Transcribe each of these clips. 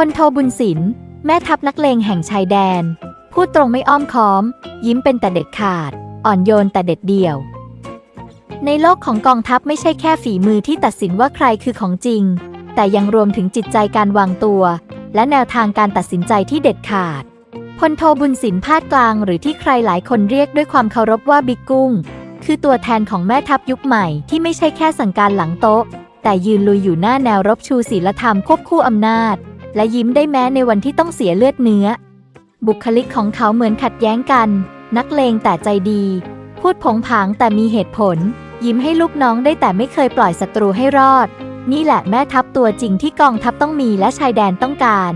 พลโทบุญศิลป์แม่ทัพนักเลงแห่งชายแดน พูดตรงไม่อ้อมค้อม ยิ้มเป็นแต่เด็ดขาด อ่อนโยนแต่เด็ดเดี่ยว ในโลกของกองทัพไม่ใช่แค่ฝีมือที่ตัดสินว่าใครคือของจริง แต่ยังรวมถึงจิตใจการวางตัว และแนวทางการตัดสินใจที่เด็ดขาดพลโทบุญศิลป์พาดกลางหรือที่ใครหลายคนเรียกด้วยความเคารพว่าบิ๊กกุ้ง คือตัวแทนของแม่ทัพยุคใหม่ที่ไม่ใช่แค่สั่งการหลังโต๊ะ แต่ยืนลุยอยู่หน้าแนวรบชูศีลธรรมควบคู่อำนาจ และยิ้มได้แม้ในวันที่ต้องเสียเลือดเนื้อ บุคลิกของเขาเหมือนขัดแย้งกัน นักเลงแต่ใจดี พูดผงผางแต่มีเหตุผล ยิ้มให้ลูกน้องได้แต่ไม่เคยปล่อยศัตรูให้รอด นี่แหละแม่ทัพตัวจริงที่กองทัพต้องมีและชายแดนต้องการ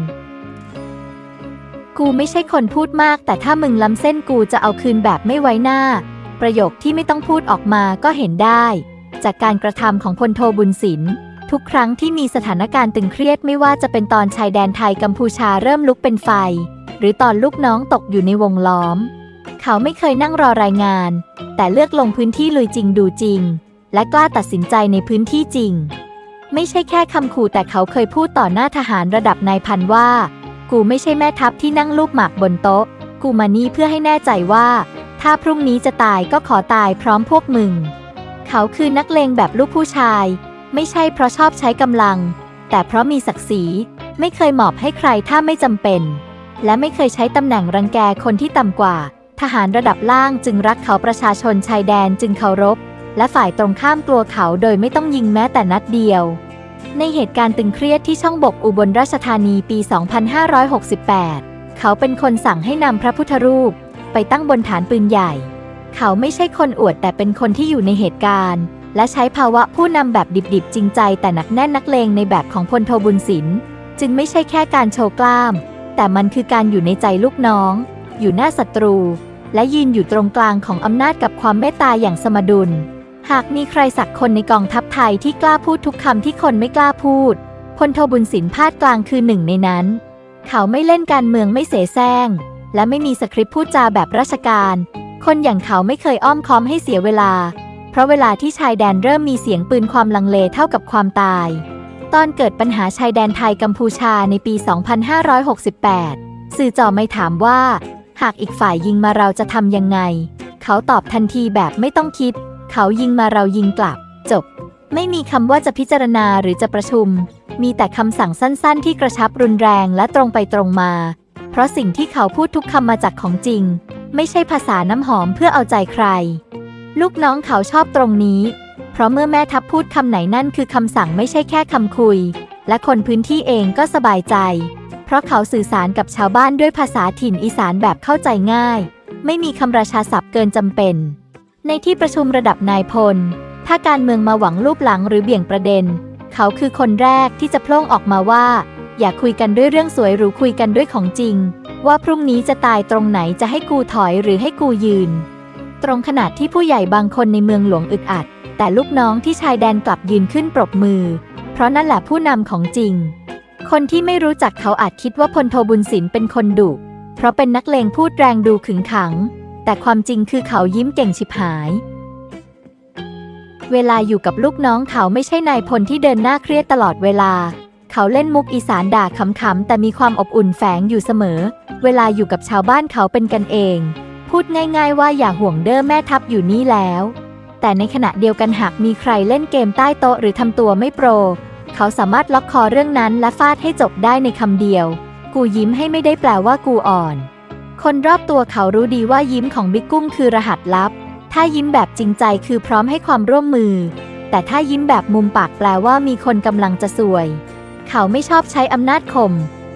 กูไม่ใช่คนพูดมาก แต่ถ้ามึงล้ำเส้นกูจะเอาคืนแบบไม่ไว้หน้า ประโยคที่ไม่ต้องพูดออกมาก็เห็นได้ จากการกระทำของพลโทบุญศิลป์ ทุกครั้งที่มีสถานการณ์ตึงเครียดไม่ว่าจะเป็นตอนชายแดนไทยกัมพูชาเริ่มลุกเป็นไฟ หรือตอนลูกน้องตกอยู่ในวงล้อม เขาไม่เคยนั่งรอรายงาน แต่เลือกลงพื้นที่ลุยจริงดูจริง และกล้าตัดสินใจในพื้นที่จริง ไม่ใช่แค่คำขู่แต่เขาเคยพูดต่อหน้าทหารระดับนายพันว่า กูไม่ใช่แม่ทัพที่นั่งลูกหมากบนโต๊ะ กูมานี่เพื่อให้แน่ใจว่า ถ้าพรุ่งนี้จะตายก็ขอตายพร้อมพวกมึง เขาคือนักเลงแบบลูกผู้ชาย ไม่ใช่เพราะชอบใช้กำลัง แต่เพราะมีศักดิ์ศรีไม่เคยหมอบให้ใครถ้าไม่จำเป็น และไม่เคยใช้ตำแหน่งรังแกคนที่ต่ำกว่า ทหารระดับล่างจึงรักเขาประชาชนชายแดนจึงเคารพ และฝ่ายตรงข้ามกลัวเขาโดยไม่ต้องยิงแม้แต่นัดเดียว ในเหตุการณ์ตึงเครียดที่ช่องบกอุบลราชธานีปี 2568 เขาเป็นคนสั่งให้นำพระพุทธรูป ไปตั้งบนฐานปืนใหญ่ เขาไม่ใช่คนอวดแต่เป็นคนที่อยู่ในเหตุการณ์ และใช้ภาวะผู้นำแบบดิบๆ จริงใจแต่หนักแน่นนักเลงในแบบของพลโทบุญศิลป์จึงไม่ใช่แค่การโชว์กล้าม แต่มันคือการอยู่ในใจลูกน้อง อยู่หน้าศัตรู และยืนอยู่ตรงกลางของอำนาจกับความเมตตาอย่างสมดุล หากมีใครสักคนในกองทัพไทยที่กล้าพูดทุกคำที่คนไม่กล้าพูดพลโทบุญศิลป์พาดกลางคือหนึ่งในนั้น เขาไม่เล่นการเมืองไม่เสแสร้งและไม่มีสคริปต์พูดจาแบบราชการ คนอย่างเขาไม่เคยอ้อมค้อมให้เสียเวลา เพราะเวลาที่ชายแดนเริ่มมีเสียงปืนความลังเลเท่ากับความตาย ตอนเกิดปัญหาชายแดนไทยกัมพูชาในปี 2568 สื่อจ่อไม่ถามว่า หากอีกฝ่ายยิงมาเราจะทำยังไง เขาตอบทันทีแบบไม่ต้องคิด เขายิงมาเรายิงกลับ จบ ไม่มีคำว่าจะพิจารณาหรือจะประชุม มีแต่คำสั่งสั้นๆ ที่กระชับรุนแรงและตรงไปตรงมา เพราะสิ่งที่เขาพูดทุกคำมาจากของจริง ไม่ใช่ภาษาน้ำหอมเพื่อเอาใจใคร ลูกน้องเขาชอบตรงนี้ เพราะเมื่อแม่ทัพพูดคำไหนนั่นคือคำสั่งไม่ใช่แค่คำคุย และคนพื้นที่เองก็สบายใจ เพราะเขาสื่อสารกับชาวบ้านด้วยภาษาถิ่นอีสานแบบเข้าใจง่าย ไม่มีคำราชาศัพท์เกินจำเป็น ในที่ประชุมระดับนายพล ถ้าการเมืองมาหวังรูปหลังหรือเบี่ยงประเด็น เขาคือคนแรกที่จะโพล่งออกมาว่า อย่าคุยกันด้วยเรื่องสวยหรือคุยกันด้วยของจริง ว่าพรุ่งนี้จะตายตรงไหนจะให้กูถอยหรือให้กูยืน ตรงขนาดที่ผู้ใหญ่บางคนในเมืองหลวงอึดอัด แต่ลูกน้องที่ชายแดนกลับยืนขึ้นปรบมือ เพราะนั่นแหละผู้นำของจริง คนที่ไม่รู้จักเขาอาจคิดว่าพลโทบุญศิลป์เป็นคนดุเพราะเป็นนักเลงพูดแรงดูขึงขัง แต่ความจริงคือเขายิ้มเก่งฉิบหาย เวลาอยู่กับลูกน้องเขาไม่ใช่นายพลที่เดินหน้าเครียดตลอดเวลา เขาเล่นมุกอีสานด่าขำๆแต่มีความอบอุ่นแฝงอยู่เสมอ เวลาอยู่กับชาวบ้านเขาเป็นกันเอง พูดง่ายๆว่าอย่าห่วงเด้อแม่ทัพอยู่นี่แล้ว แต่ในขณะเดียวกันหากมีใครเล่นเกมใต้โต๊ะหรือทำตัวไม่โปร เขาสามารถล็อกคอเรื่องนั้นและฟาดให้จบได้ในคำเดียว กูยิ้มให้ไม่ได้แปลว่ากูอ่อน คนรอบตัวเขารู้ดีว่ายิ้มของบิ๊กกุ้งคือรหัสลับ ถ้ายิ้มแบบจริงใจคือพร้อมให้ความร่วมมือ แต่ถ้ายิ้มแบบมุมปากแปลว่ามีคนกำลังจะซวย เขาไม่ชอบใช้อำนาจข่ม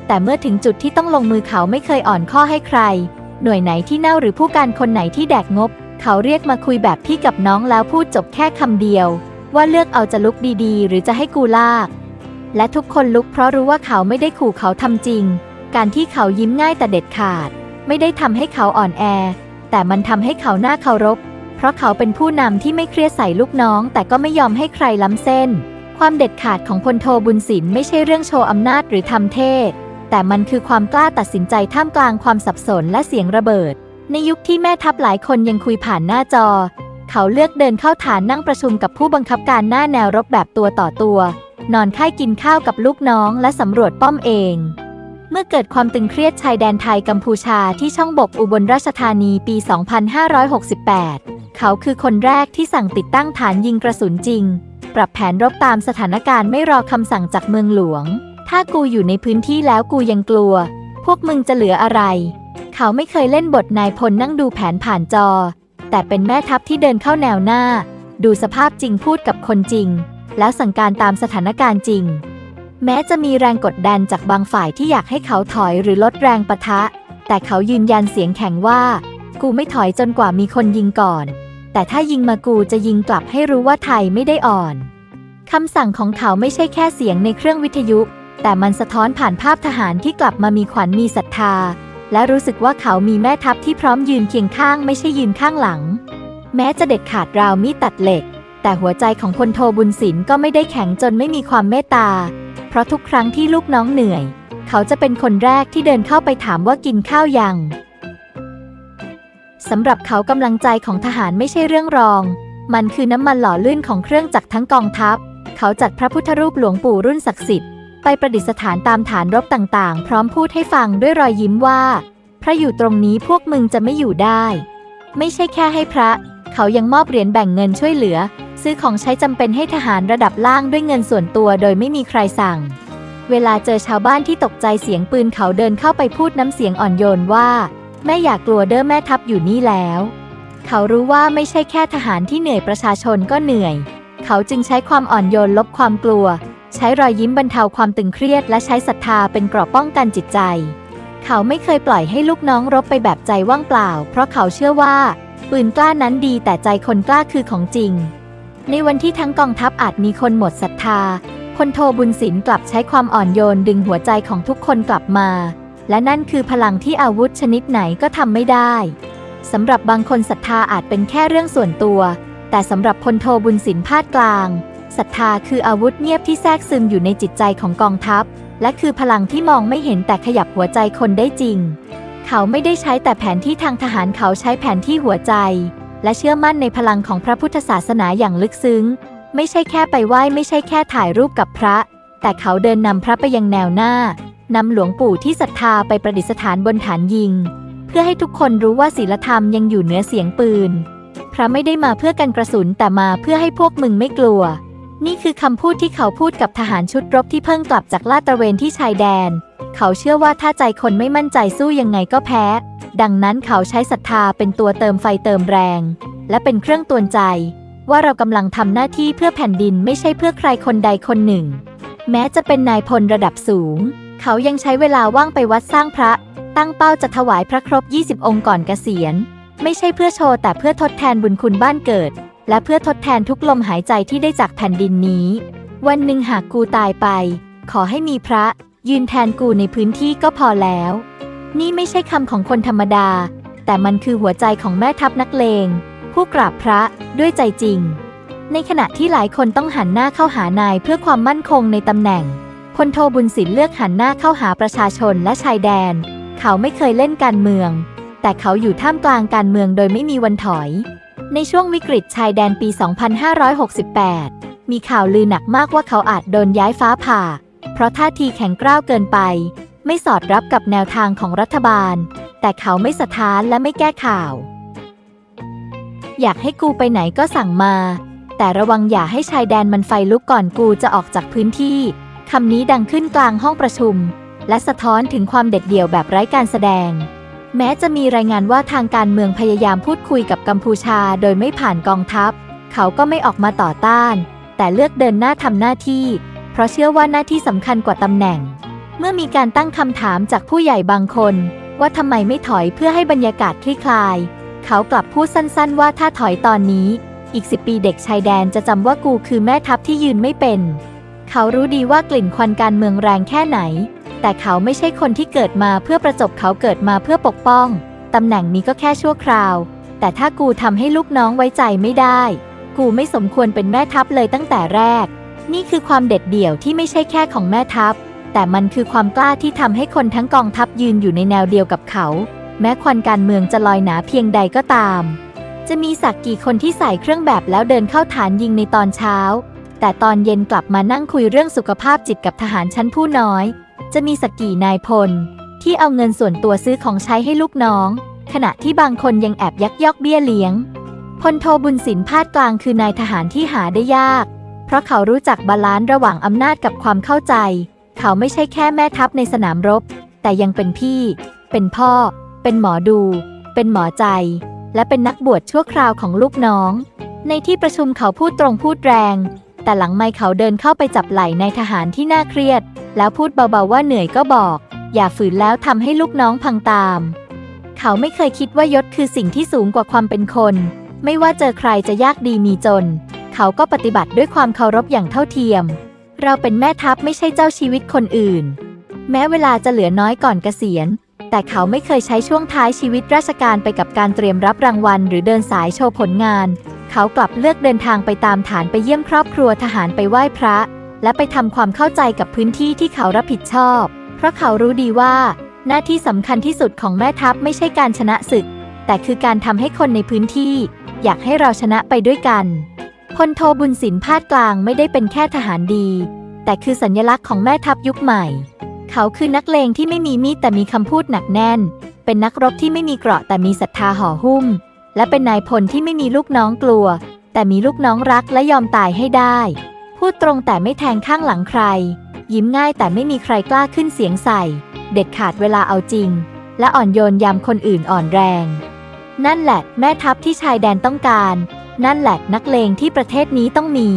แต่เมื่อถึงจุดที่ต้องลงมือเขาไม่เคยอ่อนข้อให้ใคร หน่วยไหนที่เน่าหรือผู้การคนไหนที่แดกงบ เขาเรียกมาคุยแบบพี่กับน้องแล้วพูดจบแค่คำเดียว ว่าเลือกเอาจะลุกดีๆ หรือจะให้กูลาก และทุกคนลุกเพราะรู้ว่าเขาไม่ได้ขู่เขาทำจริง การที่เขายิ้มง่ายแต่เด็ดขาด ไม่ได้ทำให้เขาอ่อนแอ แต่มันทำให้เขาหน้าเคารพ เพราะเขาเป็นผู้นำที่ไม่เครียดใส่ลูกน้อง แต่ก็ไม่ยอมให้ใครล้ำเส้น ความเด็ดขาดของพลโทบุญศิลไม่ใช่เรื่องโชว์อำนาจหรือทำเท่ แต่มันคือความกล้าตัดสินใจท่ามกลางความสับสนและเสียงระเบิด ในยุคที่แม่ทัพหลายคนยังคุยผ่านหน้าจอ เขาเลือกเดินเข้าฐานนั่งประชุมกับผู้บังคับการหน้าแนวรบแบบตัวต่อตัว นอนค่ายกินข้าวกับลูกน้องและสำรวจป้อมเอง เมื่อเกิดความตึงเครียดชายแดนไทยกัมพูชาที่ช่องบกอุบลราชธานีปี 2568 เขาคือคนแรกที่สั่งติดตั้งฐานยิงกระสุนจริง ปรับแผนรบตามสถานการณ์ไม่รอคำสั่งจากเมืองหลวง ถ้ากูอยู่ในพื้นที่แล้วกูยังกลัว พวกมึงจะเหลืออะไร เขาไม่เคยเล่นบทนายพลนั่งดูแผนผ่านจอ แต่เป็นแม่ทัพที่เดินเข้าแนวหน้า ดูสภาพจริงพูดกับคนจริง แล้วสั่งการตามสถานการณ์จริง แม้จะมีแรงกดดันจากบางฝ่ายที่อยากให้เขาถอยหรือลดแรงปะทะ แต่เขายืนยันเสียงแข็งว่า กูไม่ถอยจนกว่ามีคนยิงก่อน แต่ถ้ายิงมากูจะยิงกลับให้รู้ว่าไทยไม่ได้อ่อนคำสั่งของเขาไม่ใช่แค่เสียงในเครื่องวิทยุ แต่มันสะท้อนผ่านภาพทหารที่กลับมามีขวัญมีศรัทธา และรู้สึกว่าเขามีแม่ทัพที่พร้อมยืนเคียงข้างไม่ใช่ยืนข้างหลัง แม้จะเด็ดขาดราวมีดตัดเหล็ก แต่หัวใจของพลโทบุญศิลป์ก็ไม่ได้แข็งจนไม่มีความเมตตา เพราะทุกครั้งที่ลูกน้องเหนื่อย เขาจะเป็นคนแรกที่เดินเข้าไปถามว่ากินข้าวยังสำหรับเขากำลังใจของทหารไม่ใช่เรื่องรอง มันคือน้ำมันหล่อลื่นของเครื่องจักรทั้งกองทัพ เขาจัดพระพุทธรูปหลวงปู่รุ่นศักดิ์สิทธิ์ ไปประดิษฐานตามฐานรบต่างๆ พร้อมพูดให้ฟังด้วยรอยยิ้มว่า พระอยู่ตรงนี้พวกมึงจะไม่อยู่ได้ ไม่ใช่แค่ให้พระ เขายังมอบเหรียญแบ่งเงินช่วยเหลือ ซื้อของใช้จำเป็นให้ทหารระดับล่างด้วยเงินส่วนตัวโดยไม่มีใครสั่ง เวลาเจอชาวบ้านที่ตกใจเสียงปืนเขาเดินเข้าไปพูดน้ำเสียงอ่อนโยนว่า แม่อยากกลัวเด้อแม่ทัพอยู่นี่แล้ว เขารู้ว่าไม่ใช่แค่ทหารที่เหนื่อยประชาชนก็เหนื่อย เขาจึงใช้ความอ่อนโยนลบความกลัว ใช้รอยยิ้มบรรเทาความตึงเครียด และใช้ศรัทธาเป็นเกราะป้องกันจิตใจ เขาไม่เคยปล่อยให้ลูกน้องรบไปแบบใจว่างเปล่า เพราะเขาเชื่อว่า ปืนกล้านั้นดีแต่ใจคนกล้าคือของจริง ในวันที่ทั้งกองทัพอาจมีคนหมดศรัทธาพลโทบุญศิลป์กลับใช้ความอ่อนโยนดึงหัวใจของทุกคนกลับมา และนั่นคือพลังที่อาวุธชนิดไหนก็ทำไม่ได้สำหรับบางคนศรัทธาอาจเป็นแค่เรื่องส่วนตัว แต่สำหรับพลโทบุญศิลป์ภาคกลาง ศรัทธาคืออาวุธเงียบที่แทรกซึมอยู่ในจิตใจของกองทัพ และคือพลังที่มองไม่เห็นแต่ขยับหัวใจคนได้จริง เขาไม่ได้ใช้แต่แผนที่ทางทหารเขาใช้แผนที่หัวใจ และเชื่อมั่นในพลังของพระพุทธศาสนาอย่างลึกซึ้ง ไม่ใช่แค่ไปไหว้ไม่ใช่แค่ถ่ายรูปกับพระ แต่เขาเดินนำพระไปยังแนวหน้านำหลวงปู่ที่ศรัทธาไปประดิษฐานบนฐานยิง เพื่อให้ทุกคนรู้ว่าศีลธรรมยังอยู่เหนือเสียงปืนพระไม่ได้มาเพื่อกันกระสุนแต่มาเพื่อให้พวกมึงไม่กลัว นี่คือคำพูดที่เขาพูดกับทหารชุดรบที่เพิ่งกลับจากลาดตระเวนที่ชายแดน เขาเชื่อว่าถ้าใจคนไม่มั่นใจสู้ยังไงก็แพ้ ดังนั้นเขาใช้ศรัทธาเป็นตัวเติมไฟเติมแรง และเป็นเครื่องตวนใจ ว่าเรากำลังทำหน้าที่เพื่อแผ่นดินไม่ใช่เพื่อใครคนใดคนหนึ่ง แม้จะเป็นนายพลระดับสูง เขายังใช้เวลาว่างไปวัดสร้างพระ ตั้งเป้าจะถวายพระครบ 20 องค์ก่อนเกษียณ ไม่ใช่เพื่อโชว์แต่เพื่อทดแทนบุญคุณบ้านเกิด และเพื่อทดแทนทุกลมหายใจที่ได้จากแผ่นดินนี้ วันหนึ่งหากกูตายไป ขอให้มีพระ ยืนแทนกูในพื้นที่ก็พอแล้ว นี่ไม่ใช่คำของคนธรรมดา แต่มันคือหัวใจของแม่ทัพนักเลง ผู้กราบพระด้วยใจจริง ในขณะที่หลายคนต้องหันหน้าเข้าหานายเพื่อความมั่นคงในตำแหน่งพลโทบุญศิลเลือกหันหน้าเข้าหาประชาชนและชายแดน เขาไม่เคยเล่นการเมือง แต่เขาอยู่ท่ามกลางการเมืองโดยไม่มีวันถอย ในช่วงวิกฤตชายแดนปี 2568 มีข่าวลือหนักมากว่าเขาอาจโดนย้ายฟ้าผ่า เพราะท่าทีแข็งกร้าวเกินไป ไม่สอดรับกับแนวทางของรัฐบาล แต่เขาไม่สะท้านและไม่แก้ข่าว อยากให้กูไปไหนก็สั่งมา แต่ระวังอย่าให้ชายแดนมันไฟลุกก่อนกูจะออกจากพื้นที่ คำนี้ดังขึ้นกลางห้องประชุม และสะท้อนถึงความเด็ดเดี่ยวแบบไร้การแสดง แม้จะมีรายงานว่าทางการเมืองพยายามพูดคุยกับกัมพูชาโดยไม่ผ่านกองทัพ เขาก็ไม่ออกมาต่อต้าน แต่เลือกเดินหน้าทำหน้าที่ เพราะเชื่อว่าหน้าที่สำคัญกว่าตำแหน่ง เมื่อมีการตั้งคำถามจากผู้ใหญ่บางคน ว่าทำไมไม่ถอยเพื่อให้บรรยากาศคลี่คลาย เขากลับพูดสั้นๆ ว่าถ้าถอยตอนนี้ อีกสิปีเด็กชายแดนจะจำว่ากูคือแม่ทัพที่ยืนไม่เป็น เขารู้ดีว่ากลิ่นควันการเมืองแรงแค่ไหน แต่เขาไม่ใช่คนที่เกิดมาเพื่อประจบเขาเกิดมาเพื่อปกป้อง ตำแหน่งนี้ก็แค่ชั่วคราว แต่ถ้ากูทำให้ลูกน้องไว้ใจไม่ได้ กูไม่สมควรเป็นแม่ทัพเลยตั้งแต่แรก นี่คือความเด็ดเดี่ยวที่ไม่ใช่แค่ของแม่ทัพ แต่มันคือความกล้าที่ทำให้คนทั้งกองทัพยืนอยู่ในแนวเดียวกับเขา แม้ควันการเมืองจะลอยหนาเพียงใดก็ตาม จะมีสักกี่คนที่ใส่เครื่องแบบแล้วเดินเข้าฐานยิงในตอนเช้า แต่ตอนเย็นกลับมานั่งคุยเรื่องสุขภาพจิตกับทหารชั้นผู้น้อย จะมีสักกี่นายพล ที่เอาเงินส่วนตัวซื้อของใช้ให้ลูกน้อง ขณะที่บางคนยังแอบยักยอกเบี้ยเลี้ยงพลโทบุญสินพาดกลางคือนายทหารที่หาได้ยาก เพราะเขารู้จักบาลานซ์ระหว่างอำนาจกับความเข้าใจ เขาไม่ใช่แค่แม่ทัพในสนามรบ แต่ยังเป็นพี่ เป็นพ่อ เป็นหมอดู เป็นหมอใจ และเป็นนักบวชชั่วคราวของลูกน้อง ในที่ประชุมเขาพูดตรงพูดแรง แต่หลังไม่เขาเดินเข้าไปจับไหล่ในายทหารที่น่าเครียด แล้วพูดเบาๆว่าเหนื่อยก็บอก อย่าฝืนแล้วทำให้ลูกน้องพังตาม เขาไม่เคยคิดว่ายศคือสิ่งที่สูงกว่าความเป็นคน ไม่ว่าเจอใครจะยากดีมีจน เขาก็ปฏิบัติด้วยความเคารพอย่างเท่าเทียม เราเป็นแม่ทัพไม่ใช่เจ้าชีวิตคนอื่น แม้เวลาจะเหลือน้อยก่อนเกษียณแต่เขาไม่เคยใช้ช่วงท้ายชีวิตราชการไปกับการเตรียมรับรางวัล หรือเดินสายโชว์ผลงาน เขากลับเลือกเดินทางไปตามฐานไปเยี่ยมครอบครัวทหารไปไหว้พระ และไปทำความเข้าใจกับพื้นที่ที่เขารับผิดชอบ เพราะเขารู้ดีว่า หน้าที่สำคัญที่สุดของแม่ทัพไม่ใช่การชนะศึก แต่คือการทำให้คนในพื้นที่ อยากให้เราชนะไปด้วยกันพลโทบุญสินพาดกลางไม่ได้เป็นแค่ทหารดี แต่คือสัญลักษณ์ของแม่ทัพยุคใหม่ เขาคือนักเลงที่ไม่มีมีดแต่มีคำพูดหนักแน่น เป็นนักรบที่ไม่มีเกราะแต่มีศรัทธาห่อหุ้ม และเป็นนายพลที่ไม่มีลูกน้องกลัว แต่มีลูกน้องรักและยอมตายให้ได้ พูดตรงแต่ไม่แทงข้างหลังใคร ยิ้มง่ายแต่ไม่มีใครกล้าขึ้นเสียงใส่ เด็ดขาดเวลาเอาจริง และอ่อนโยนยามคนอื่นอ่อนแรง นั่นแหละ แม่ทัพที่ชายแดนต้องการ นั่นแหละนักเลงที่ประเทศนี้ต้องมี